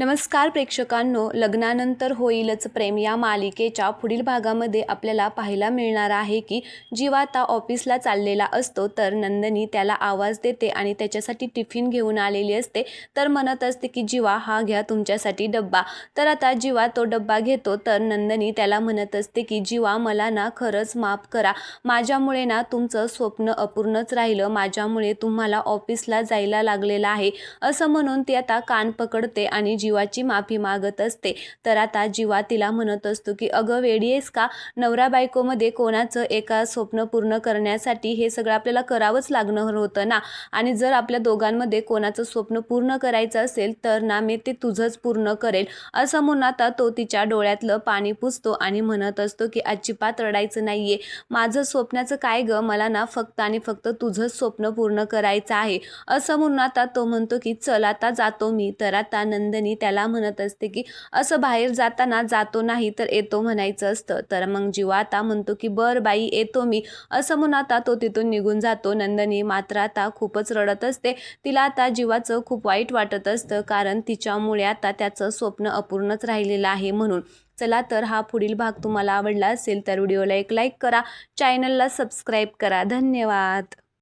नमस्कार प्रेक्षकांनो लग्नानंतर होईलच प्रेम या मालिकेच्या पुढील भागामध्ये आपल्याला पाहायला मिळणार आहे की जीवाता ऑफिसला चाललेला असतो तर नंदनी त्याला आवाज देते आणि त्याच्यासाठी टिफिन घेऊन आलेली असते. तर म्हणत असते की जीवा हा घ्या तुमच्यासाठी डब्बा. तर आता जीवा तो डब्बा घेतो तर नंदनी त्याला म्हणत असते की जीवा मला ना खरंच माफ करा. माझ्यामुळे ना तुमचं स्वप्न अपूर्णच राहिलं. माझ्यामुळे तुम्हाला ऑफिसला जायला लागलेलं आहे. असं म्हणून ती आता कान पकडते आणि जीवाची माफी मागत असते. तर आता जीवा तिला म्हणत असतो की अगं वेडी आहेस का? नवरा बायकोमध्ये कोणाचं एका स्वप्न पूर्ण करण्यासाठी हे सगळं आपल्याला करावंच लागणार होतं ना? आणि जर आपल्या दोघांमध्ये कोणाचं स्वप्न पूर्ण करायचं असेल तर ना मी ते तुझंच पूर्ण करेल असं म्हणून आता तो तिच्या डोळ्यातलं पाणी पुसतो आणि म्हणत असतो की अजिबात रडायचं नाहीये. माझं स्वप्नाचं काय ग? मला ना फक्त आणि फक्त तुझंच स्वप्न पूर्ण करायचं आहे. असं म्हणून आता तो म्हणतो की चल आता जातो मी. तर आता नंदनी त्याला म्हणत असते की असं बाहेर जाताना जातो नाही तर येतो म्हणायचं असतं. तर मग जीवा आता म्हणतो की बर बाई येतो मी. असं म्हणून आता तो तिथून निघून जातो. नंदनी मात्र आता खूपच रडत असते. तिला आता जीवाचं खूप वाईट वाटत असतं कारण तिच्यामुळे आता त्याचं स्वप्न अपूर्णच राहिलेलं आहे म्हणून. चला तर हा पुढील भाग तुम्हाला आवडला असेल तर व्हिडिओला एक लाईक करा. चॅनलला सबस्क्राईब करा. धन्यवाद.